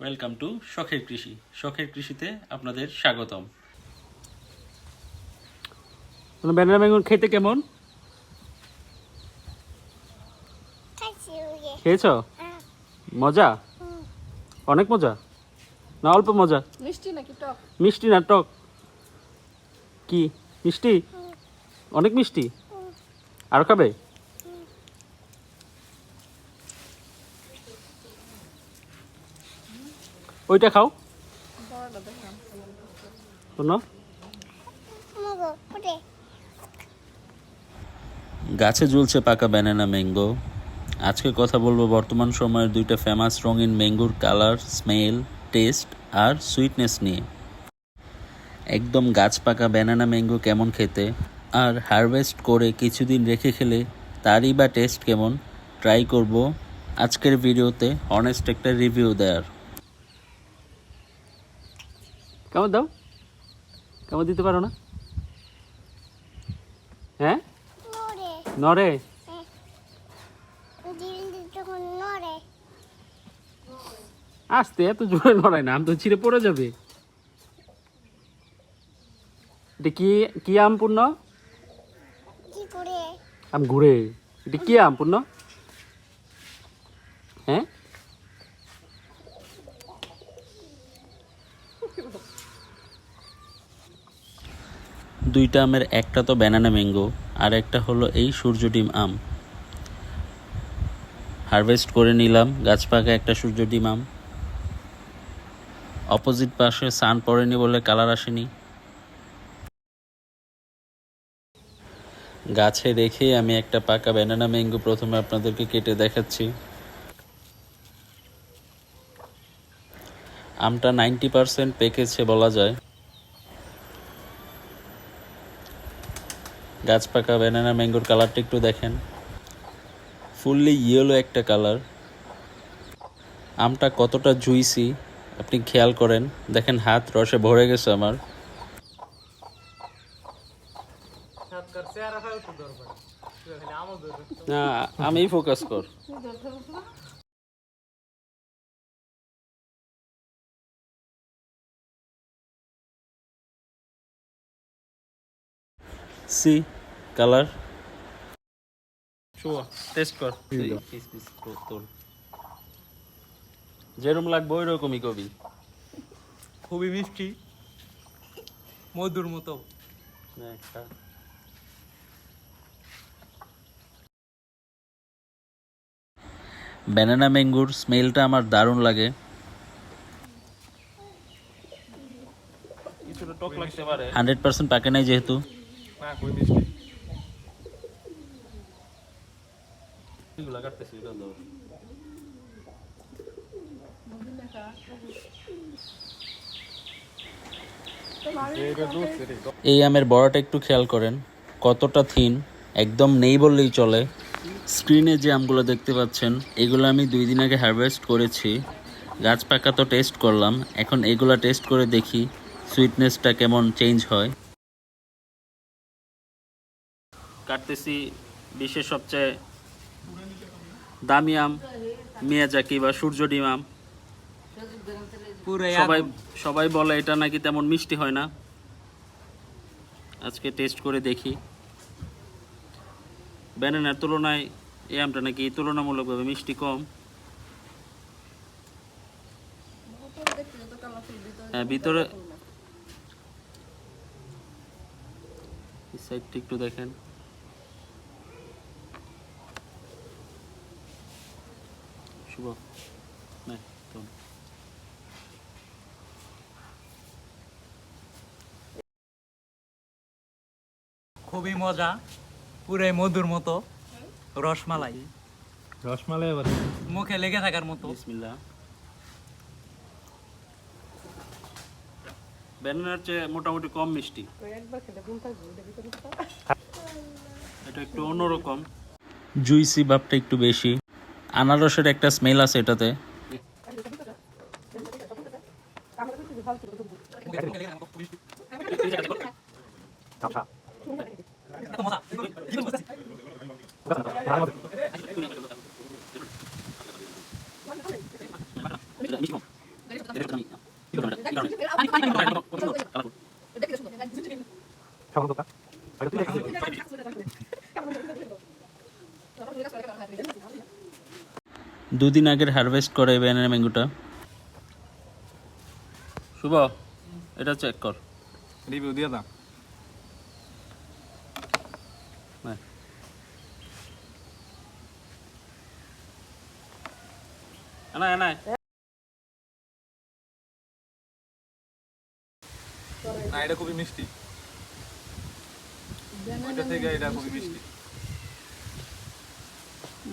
Welcome to শখের কৃষি শখের কৃষিতে আপনাদের স্বাগতম। মানে ব্যানানা বেগুন খেতে কেমন? খেয়েছো? হ্যাঁ। মজা? অনেক মজা? না অল্প মজা? মিষ্টি নাকি টক? মিষ্টি না টক। কি? মিষ্টি? অনেক মিষ্টি? আর খাবে? ওইটা খাও। গাছে ঝুলছে পাকা ব্যানানা ম্যাঙ্গো আজকে কথা বলব বর্তমান সময়ের দুইটা ফেমাস রঙিন ম্যাঙ্গোর কালার স্মেল টেস্ট আর সুইটনেস নিয়ে। একদম গাছ পাকা ব্যানানা ম্যাঙ্গো কেমন খেতে? আর হারভেস্ট করে কিছুদিন রেখে খেলে তারই বা টেস্ট কেমন? ট্রাই করব। আজকের ভিডিওতে অনেস্ট একটা রিভিউ দেওয়ার কেমন দাও? কেমন দিতে পারো না? হ্যাঁ? নরে নড়ে? আসতে এত জোরে নড়ায় না আম তো ছিঁড়ে পড়ে যাবে। এটা কি কি আম পূর্ণ? করে? আম ঘুরে এটা কি আম পূর্ণ? হ্যাঁ? দুইটা আমের, একটা তো ব্যানানা ম্যাঙ্গো আর একটা হলো এই সূর্য ডিম আম। হারভেস্ট করে নিলাম, গাছ পাকা একটা সূর্য ডিম আম। অপোজিট পাশে সান পড়েনি বলে কালার আসেনি। গাছে রেখে আমি একটা পাকা ব্যানানা ম্যাঙ্গো প্রথমে আপনাদেরকে কেটে দেখাচ্ছি। আমটা নাইনটি পারসেন্ট পেকেছে বলা যায়। গাছ পাকা ব্যানানা ম্যাঙ্গোর কালারটা একটু দেখেন। ফুললি ইয়েলো একটা কালার আমটা কতটা জুইসি আপনি খেয়াল করেন। দেখেন হাত রসে ভরে গেছে আমার। না আমি ফোকাস কর। C colour. টেস্ট কর। যেরকম লাগবে ওই রকমই কবি। খুবই মিষ্টি মধুর মতো। ব্যানানা ম্যাঙ্গোর স্মেলটা আমার দারুণ লাগে। হান্ড্রেড পার্সেন্ট পাকে নাই যেহেতু। না খুবই মিষ্টি এগুলা কাটতেছি এটা দাও। এই আমের বড়াটা একটু খেয়াল করেন কতটা থিন একদম নেই বললেই চলে। স্ক্রিনে যে আমগুলো দেখতে পাচ্ছেন এগুলো আমি দুই দিন আগে হারভেস্ট করেছি। গাছ পাকা তো টেস্ট করলাম এখন এগুলা টেস্ট করে দেখি সুইটনেসটা কেমন চেঞ্জ হয়। কাটতেছি বিশ্বের সবচেয়ে দামি আম মিয়াজাকি বা সূর্য ডিম আম। সবাই সবাই বলে এটা নাকি তেমন মিষ্টি হয় না। আজকে টেস্ট করে দেখি। ব্যানানার তুলনায় এই আমটা নাকি তুলনামূলকভাবে মিষ্টি কম। হ্যাঁ ভিতরে সাইডটা একটু দেখেন। শুভ। না তো খুবই মজা পুরাই মধুর মতো রসমালাই। রসমালাই আবার। মুখে লেগে থাকার মতো। বিসমিল্লাহ। ব্যানানার চেয়ে মোটামুটি কম মিষ্টি। এটা একটু অন্যরকম। জুইসি ভাবটা একটু বেশি। আনারসের একটা স্মেল আছে এটাতে দুদিন আগের হারভেস্ট করে এই ব্যানানা ম্যাঙ্গোটা শুভ এটা চেক কর। রিভিউ দিয়ে দাও। না না না এটা খুবই মিষ্টি। ওইটা থেকে এটা খুবই মিষ্টি।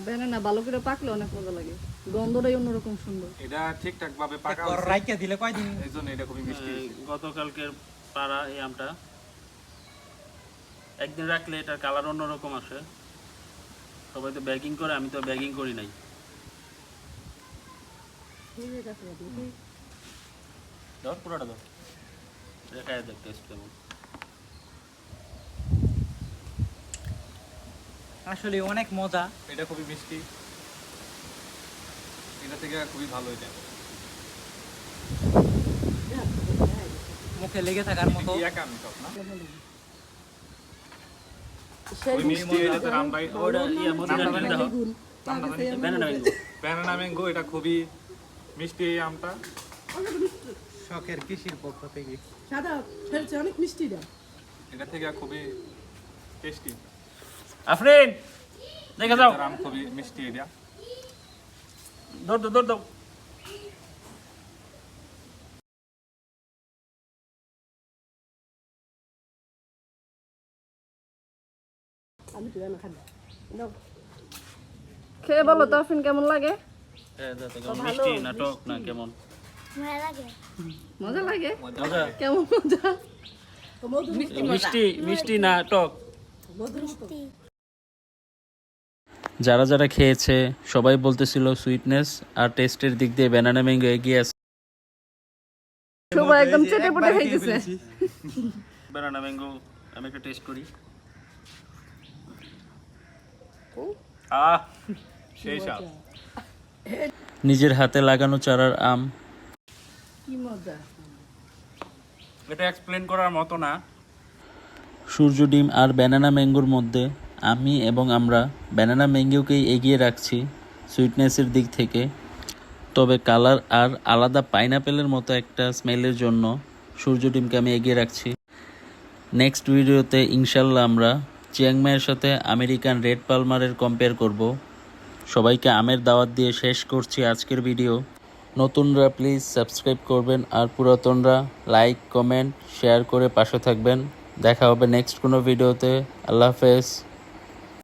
ব্যানানা ভালো করে পাকলে অনেক মজা লাগে। গন্ধটাই অন্যরকম সুন্দর। এটা ঠিকঠাক ভাবে পাকা রাইকা দিলে কয়দিন? এই এটা খুবই মিষ্টি। গতকালকের পাড়া এই আমটা একদিন রাখলে এটার কালার অন্যরকম আসে। সবাই তো ব্যাগিং করে আমি তো ব্যাগিং করি নাই। ধর পুরোটা ধর। এটা দেখ টেস্ট কেমন। আসলে অনেক মজা। এটা খুবই মিষ্টি। এটা থেকে খুবই ভালো এটা। মুখে লেগে থাকার মতো। ম্যাঙ্গো। এটা খুবই এই আমটা। শখের কৃষির পক্ষ থেকে। সাদা অনেক মিষ্টি এটা থেকে খুবই টেস্টি। আফরিন দেখে যাও। আম খুবই মিষ্টি এটা ধর ধর ধর ধর। খেয়ে বলো তো আফিন কেমন লাগে? দাও, দাও, মিষ্টি না টক না কেমন? মজা লাগে। মজা কেমন মজা? মিষ্টি মিষ্টি না টক? মিষ্টি। যারা যারা খেয়েছে সবাই বলতেছিল সুইটনেস আর টেস্টের দিক দিয়ে ব্যানানা ম্যাঙ্গো এগিয়ে আছে। শুভ একদম চেটে পুটে হয়ে গেছে ব্যানানা ম্যাঙ্গো আমি একটা টেস্ট করি। আহ সেই স্বাদ। নিজের হাতে লাগানো চারার আম। কি মজা। এটা এক্সপ্লেন করার মতো না। সূর্য ডিম আর ব্যানানা ম্যাঙ্গোর মধ্যে আমি এবং আমরা ব্যানানা ম্যাঙ্গোকেই এগিয়ে রাখছি সুইটনেসের দিক থেকে। তবে কালার আর আলাদা পাইনাপেলের মতো একটা স্মেলের জন্য সূর্য ডিমকে আমি এগিয়ে রাখছি। নেক্সট ভিডিওতে ইনশাল্লাহ আমরা চিয়াংমাইয়ের সাথে আমেরিকান রেড পালমারের কম্পেয়ার করব। সবাইকে আমের দাওয়াত দিয়ে শেষ করছি আজকের ভিডিও নতুনরা প্লিজ সাবস্ক্রাইব করবেন আর পুরাতনরা লাইক কমেন্ট শেয়ার করে পাশে থাকবেন। দেখা হবে নেক্সট কোনো ভিডিওতে আল্লাহ হাফেজ।